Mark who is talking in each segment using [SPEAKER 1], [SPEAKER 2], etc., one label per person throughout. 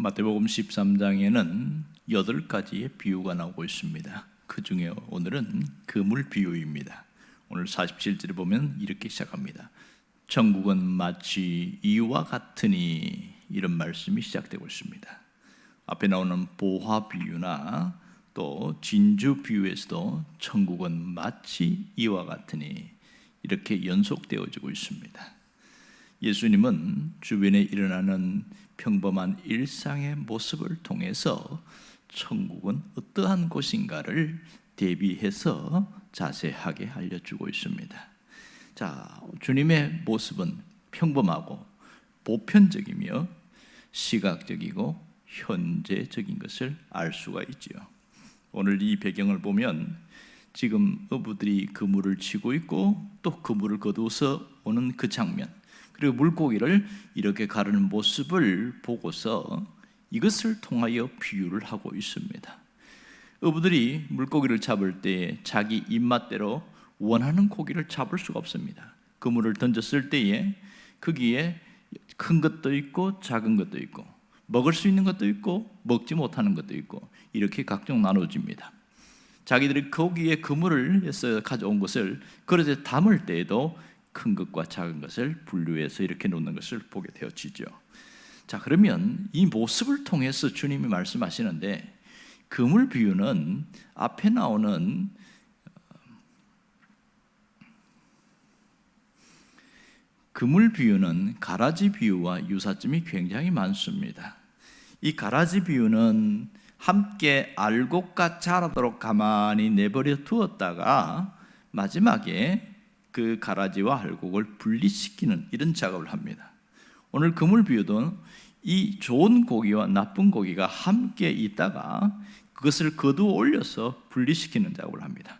[SPEAKER 1] 마태복음 13장에는 여덟 가지의 비유가 나오고 있습니다. 그 중에 오늘은 그물 비유입니다. 오늘 47절에 보면 이렇게 시작합니다. 천국은 마치 이와 같으니 이런 말씀이 시작되고 있습니다. 앞에 나오는 보화 비유나 또 진주 비유에서도 천국은 마치 이와 같으니 이렇게 연속되어지고 있습니다. 예수님은 주변에 일어나는 평범한 일상의 모습을 통해서 천국은 어떠한 곳인가를 대비해서 자세하게 알려주고 있습니다. 자, 주님의 모습은 평범하고 보편적이며 시각적이고 현재적인 것을 알 수가 있지요. 오늘 이 배경을 보면 지금 어부들이 그물을 치고 있고 또 그물을 거두어서 오는 그 장면 그리고 물고기를 이렇게 가르는 모습을 보고서 이것을 통하여 비유를 하고 있습니다. 어부들이 물고기를 잡을 때 자기 입맛대로 원하는 고기를 잡을 수가 없습니다. 그물을 던졌을 때에 거기에 큰 것도 있고 작은 것도 있고 먹을 수 있는 것도 있고 먹지 못하는 것도 있고 이렇게 각종 나눠집니다. 자기들이 거기에 그물을 해서 가져온 것을 그릇에 담을 때에도 큰 것과 작은 것을 분류해서 이렇게 놓는 것을 보게 되어지죠. 자, 그러면 이 모습을 통해서 주님이 말씀하시는데 그물 비유는 앞에 나오는 그물 비유는 가라지 비유와 유사점이 굉장히 많습니다. 이 가라지 비유는 함께 알곡과 자라도록 가만히 내버려 두었다가 마지막에 그 가라지와 알곡을 분리시키는 이런 작업을 합니다. 오늘 그물 비유도 이 좋은 고기와 나쁜 고기가 함께 있다가 그것을 거두어 올려서 분리시키는 작업을 합니다.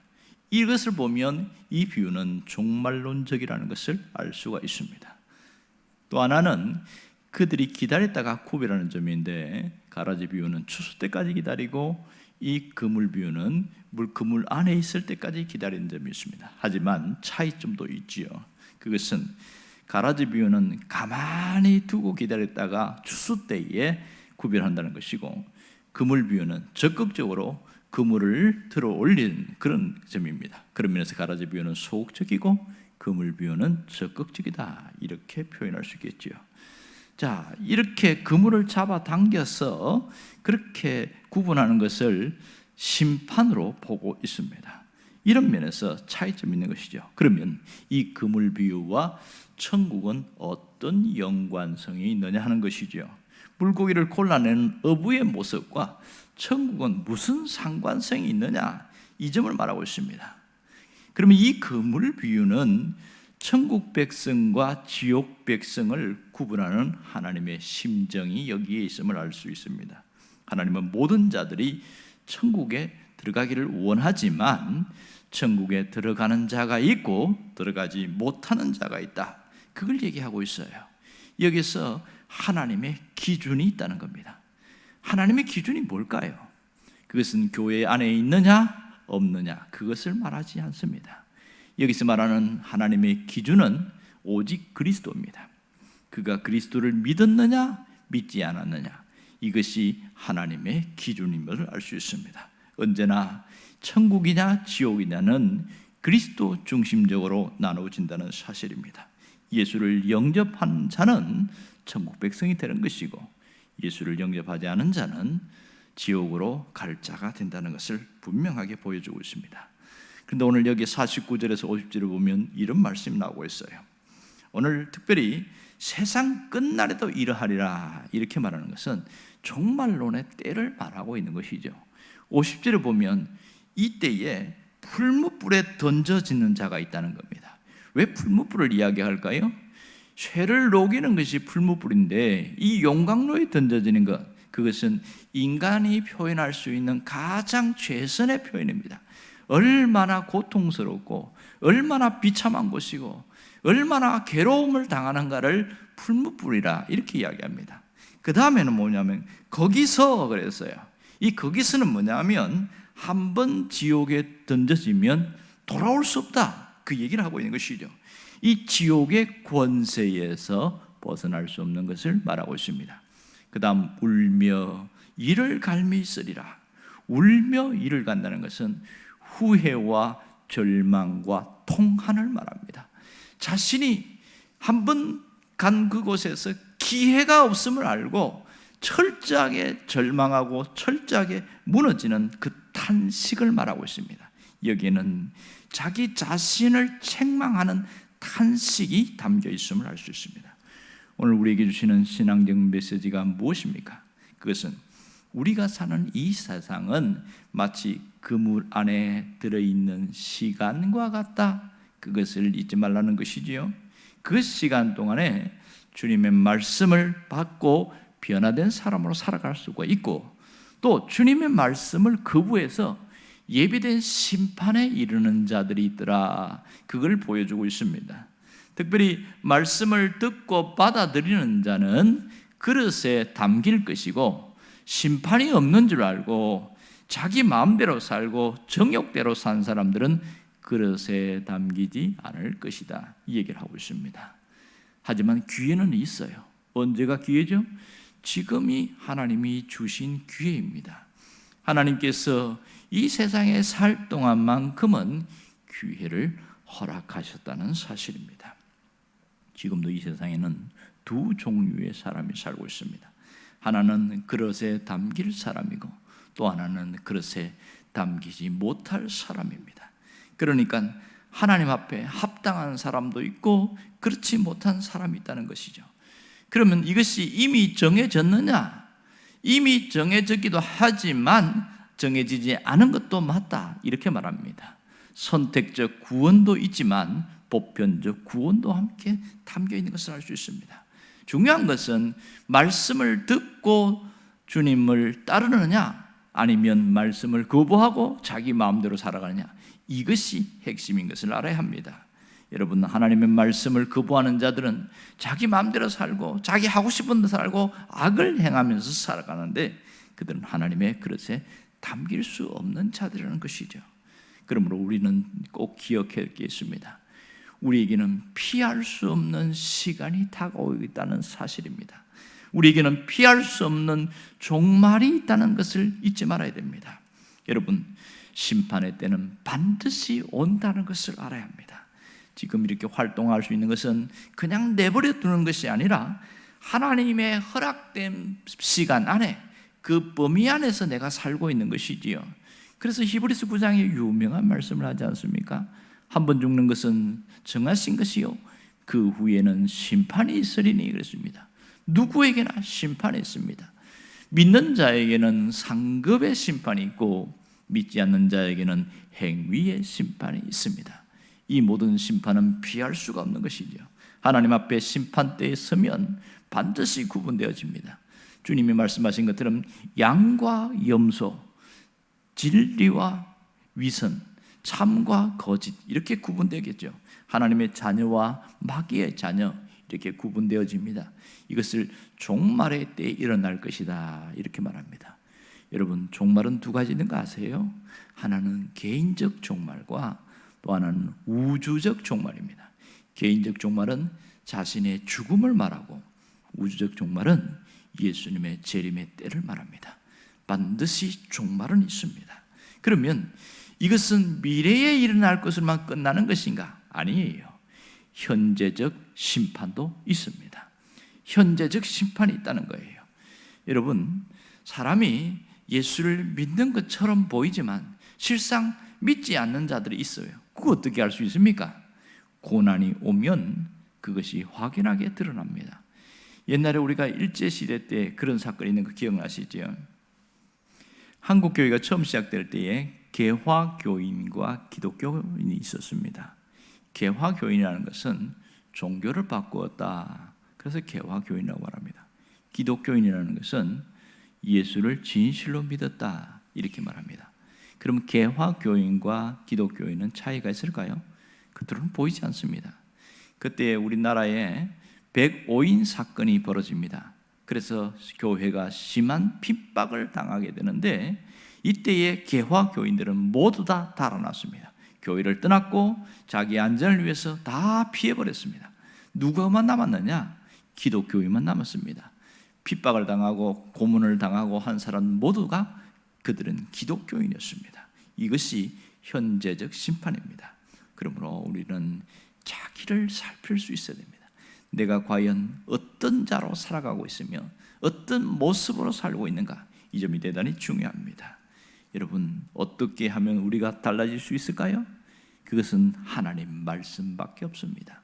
[SPEAKER 1] 이것을 보면 이 비유는 종말론적이라는 것을 알 수가 있습니다. 또 하나는 그들이 기다렸다가 구별하는 점인데 가라지 비유는 추수 때까지 기다리고 이 그물 비유는 물 그물 안에 있을 때까지 기다리는 점이 있습니다. 하지만 차이점도 있지요. 그것은 가라지 비유는 가만히 두고 기다렸다가 추수 때에 구별한다는 것이고 그물 비유는 적극적으로 그물을 들어 올린 그런 점입니다. 그런 면에서 가라지 비유는 소극적이고 그물 비유는 적극적이다 이렇게 표현할 수 있겠지요. 자 이렇게 그물을 잡아 당겨서 그렇게 구분하는 것을 심판으로 보고 있습니다. 이런 면에서 차이점 있는 것이죠. 그러면 이 그물 비유와 천국은 어떤 연관성이 있느냐 하는 것이죠. 물고기를 골라내는 어부의 모습과 천국은 무슨 상관성이 있느냐 이 점을 말하고 있습니다. 그러면 이 그물 비유는 천국 백성과 지옥 백성을 구분하는 하나님의 심정이 여기에 있음을 알 수 있습니다. 하나님은 모든 자들이 천국에 들어가기를 원하지만 천국에 들어가는 자가 있고 들어가지 못하는 자가 있다. 그걸 얘기하고 있어요. 여기서 하나님의 기준이 있다는 겁니다. 하나님의 기준이 뭘까요? 그것은 교회 안에 있느냐 없느냐 그것을 말하지 않습니다. 여기서 말하는 하나님의 기준은 오직 그리스도입니다. 그가 그리스도를 믿었느냐 믿지 않았느냐 이것이 하나님의 기준임을 알 수 있습니다. 언제나 천국이냐 지옥이냐는 그리스도 중심적으로 나누어진다는 사실입니다. 예수를 영접한 자는 천국 백성이 되는 것이고 예수를 영접하지 않은 자는 지옥으로 갈 자가 된다는 것을 분명하게 보여주고 있습니다. 그런데 오늘 여기 49절에서 50절을 보면 이런 말씀이 나오고 있어요. 오늘 특별히 세상 끝날에도 이러하리라 이렇게 말하는 것은 종말론의 때를 말하고 있는 것이죠. 50절을 보면 이 때에 풀무불에 던져지는 자가 있다는 겁니다. 왜 풀무불을 이야기할까요? 쇠를 녹이는 것이 풀무불인데 이 용광로에 던져지는 것 그것은 인간이 표현할 수 있는 가장 최선의 표현입니다. 얼마나 고통스럽고 얼마나 비참한 것이고 얼마나 괴로움을 당하는가를 풀무불이라 이렇게 이야기합니다. 그 다음에는 뭐냐면 거기서 그랬어요. 이 거기서는 뭐냐면 한 번 지옥에 던져지면 돌아올 수 없다. 그 얘기를 하고 있는 것이죠. 이 지옥의 권세에서 벗어날 수 없는 것을 말하고 있습니다. 그다음 울며 이를 갈미 있으리라. 울며 이를 간다는 것은 후회와 절망과 통한을 말합니다. 자신이 한 번 간 그곳에서 기회가 없음을 알고 철저하게 절망하고 철저하게 무너지는 그 탄식을 말하고 있습니다. 여기에는 자기 자신을 책망하는 탄식이 담겨 있음을 알 수 있습니다. 오늘 우리에게 주시는 신앙적 메시지가 무엇입니까? 그것은 우리가 사는 이 세상은 마치 그 물 안에 들어있는 시간과 같다. 그것을 잊지 말라는 것이지요. 그 시간 동안에 주님의 말씀을 받고 변화된 사람으로 살아갈 수가 있고 또 주님의 말씀을 거부해서 예비된 심판에 이르는 자들이 있더라. 그걸 보여주고 있습니다. 특별히 말씀을 듣고 받아들이는 자는 그릇에 담길 것이고 심판이 없는 줄 알고 자기 마음대로 살고 정욕대로 산 사람들은 그릇에 담기지 않을 것이다. 이 얘기를 하고 있습니다. 하지만 기회는 있어요. 언제가 기회죠? 지금이 하나님이 주신 기회입니다. 하나님께서 이 세상에 살 동안만큼은 기회를 허락하셨다는 사실입니다. 지금도 이 세상에는 두 종류의 사람이 살고 있습니다. 하나는 그릇에 담길 사람이고 또 하나는 그릇에 담기지 못할 사람입니다. 그러니까 하나님 앞에 합당한 사람도 있고 그렇지 못한 사람이 있다는 것이죠. 그러면 이것이 이미 정해졌느냐? 이미 정해졌기도 하지만 정해지지 않은 것도 맞다. 이렇게 말합니다. 선택적 구원도 있지만 보편적 구원도 함께 담겨 있는 것을 알 수 있습니다. 중요한 것은 말씀을 듣고 주님을 따르느냐 아니면 말씀을 거부하고 자기 마음대로 살아가느냐 이것이 핵심인 것을 알아야 합니다. 여러분 하나님의 말씀을 거부하는 자들은 자기 마음대로 살고 자기 하고 싶은 대로 살고 악을 행하면서 살아가는데 그들은 하나님의 그릇에 담길 수 없는 자들이라는 것이죠. 그러므로 우리는 꼭 기억해야 겠습니다. 우리에게는 피할 수 없는 시간이 다가오고 있다는 사실입니다. 우리에게는 피할 수 없는 종말이 있다는 것을 잊지 말아야 됩니다. 여러분, 심판의 때는 반드시 온다는 것을 알아야 합니다. 지금 이렇게 활동할 수 있는 것은 그냥 내버려 두는 것이 아니라 하나님의 허락된 시간 안에 그 범위 안에서 내가 살고 있는 것이지요. 그래서 히브리스 9장에 유명한 말씀을 하지 않습니까? 한 번 죽는 것은 정하신 것이요. 그 후에는 심판이 있으리니 그랬습니다. 누구에게나 심판이 있습니다. 믿는 자에게는 상급의 심판이 있고 믿지 않는 자에게는 행위의 심판이 있습니다. 이 모든 심판은 피할 수가 없는 것이죠. 하나님 앞에 심판대에 서면 반드시 구분되어집니다. 주님이 말씀하신 것처럼 양과 염소, 진리와 위선, 참과 거짓 이렇게 구분되겠죠. 하나님의 자녀와 마귀의 자녀 이렇게 구분되어집니다. 이것을 종말의 때에 일어날 것이다 이렇게 말합니다. 여러분 종말은 두 가지 있는 거 아세요? 하나는 개인적 종말과 또 하나는 우주적 종말입니다. 개인적 종말은 자신의 죽음을 말하고 우주적 종말은 예수님의 재림의 때를 말합니다. 반드시 종말은 있습니다. 그러면 이것은 미래에 일어날 것으로만 끝나는 것인가? 아니에요. 현재적 심판도 있습니다. 현재적 심판이 있다는 거예요. 여러분, 사람이 예수를 믿는 것처럼 보이지만 실상 믿지 않는 자들이 있어요. 그거 어떻게 알 수 있습니까? 고난이 오면 그것이 확연하게 드러납니다. 옛날에 우리가 일제 시대 때 그런 사건이 있는 거 기억나시죠? 한국 교회가 처음 시작될 때에 개화 교인과 기독교인이 있었습니다. 개화 교인이라는 것은 종교를 바꾸었다. 그래서 개화 교인이라고 말합니다. 기독교인이라는 것은 예수를 진실로 믿었다. 이렇게 말합니다. 그럼 개화 교인과 기독교인은 차이가 있을까요? 그들은 보이지 않습니다. 그때 우리나라에 105인 사건이 벌어집니다. 그래서 교회가 심한 핍박을 당하게 되는데 이때의 개화 교인들은 모두 다 달아났습니다. 교회를 떠났고 자기 안전을 위해서 다 피해버렸습니다. 누가만 남았느냐? 기독교인만 남았습니다. 핍박을 당하고 고문을 당하고 한 사람 모두가 그들은 기독교인이었습니다. 이것이 현재적 심판입니다. 그러므로 우리는 자기를 살필 수 있어야 됩니다. 내가 과연 어떤 자로 살아가고 있으며 어떤 모습으로 살고 있는가 이 점이 대단히 중요합니다. 여러분 어떻게 하면 우리가 달라질 수 있을까요? 그것은 하나님 말씀밖에 없습니다.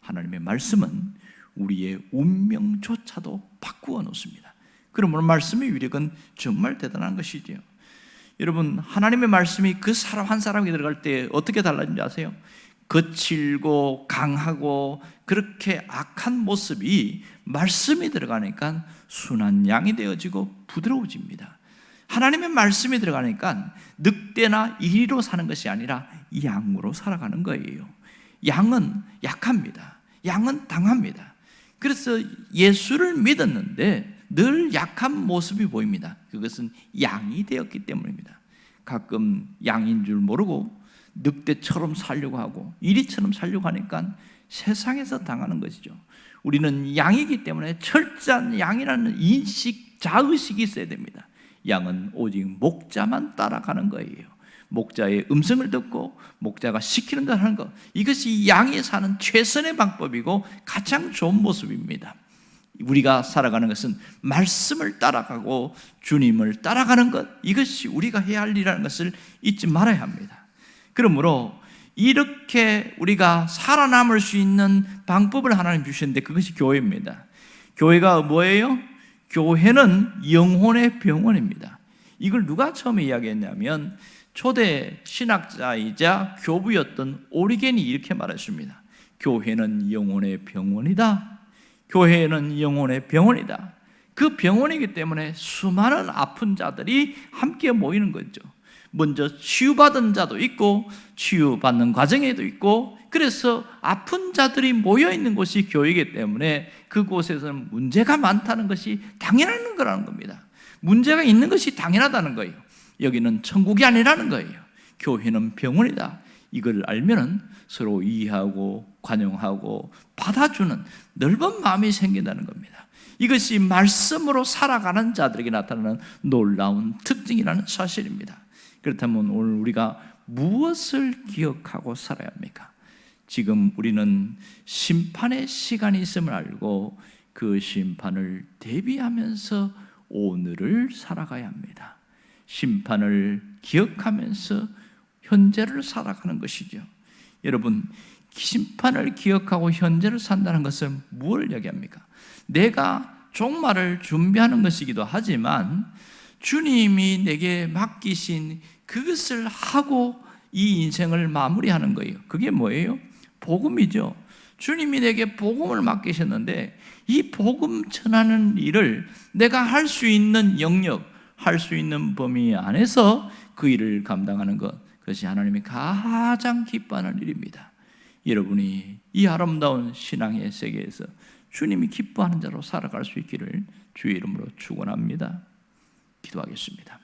[SPEAKER 1] 하나님의 말씀은 우리의 운명조차도 바꾸어 놓습니다. 그러므로 말씀의 위력은 정말 대단한 것이지요. 여러분 하나님의 말씀이 그 사람 한 사람이 들어갈 때 어떻게 달라진지 아세요? 거칠고 강하고 그렇게 악한 모습이 말씀이 들어가니까 순한 양이 되어지고 부드러워집니다. 하나님의 말씀이 들어가니까 늑대나 이리로 사는 것이 아니라 양으로 살아가는 거예요. 양은 약합니다. 양은 당합니다. 그래서 예수를 믿었는데 늘 약한 모습이 보입니다. 그것은 양이 되었기 때문입니다. 가끔 양인 줄 모르고 늑대처럼 살려고 하고 이리처럼 살려고 하니까 세상에서 당하는 것이죠. 우리는 양이기 때문에 철저한 양이라는 인식, 자의식이 있어야 됩니다. 양은 오직 목자만 따라가는 거예요. 목자의 음성을 듣고 목자가 시키는 대로 하는 것. 이것이 양이 사는 최선의 방법이고 가장 좋은 모습입니다. 우리가 살아가는 것은 말씀을 따라가고 주님을 따라가는 것. 이것이 우리가 해야 할 일이라는 것을 잊지 말아야 합니다. 그러므로 이렇게 우리가 살아남을 수 있는 방법을 하나님 주셨는데 그것이 교회입니다. 교회가 뭐예요? 교회는 영혼의 병원입니다. 이걸 누가 처음에 이야기했냐면 초대 신학자이자 교부였던 오리겐이 이렇게 말했습니다. 교회는 영혼의 병원이다. 교회는 영혼의 병원이다. 그 병원이기 때문에 수많은 아픈 자들이 함께 모이는 거죠. 먼저 치유받은 자도 있고 치유받는 과정에도 있고 그래서 아픈 자들이 모여 있는 곳이 교회이기 때문에 그곳에서는 문제가 많다는 것이 당연한 거라는 겁니다. 문제가 있는 것이 당연하다는 거예요. 여기는 천국이 아니라는 거예요. 교회는 병원이다. 이걸 알면은 서로 이해하고 관용하고 받아주는 넓은 마음이 생긴다는 겁니다. 이것이 말씀으로 살아가는 자들에게 나타나는 놀라운 특징이라는 사실입니다. 그렇다면 오늘 우리가 무엇을 기억하고 살아야 합니까? 지금 우리는 심판의 시간이 있음을 알고 그 심판을 대비하면서 오늘을 살아가야 합니다. 심판을 기억하면서 현재를 살아가는 것이죠. 여러분, 심판을 기억하고 현재를 산다는 것은 무엇을 얘기합니까? 내가 종말을 준비하는 것이기도 하지만 주님이 내게 맡기신 그것을 하고 이 인생을 마무리하는 거예요. 그게 뭐예요? 복음이죠. 주님이 내게 복음을 맡기셨는데 이 복음 전하는 일을 내가 할 수 있는 영역, 할 수 있는 범위 안에서 그 일을 감당하는 것, 그것이 하나님이 가장 기뻐하는 일입니다. 여러분이 이 아름다운 신앙의 세계에서 주님이 기뻐하는 자로 살아갈 수 있기를 주의 이름으로 축원합니다. 기도하겠습니다.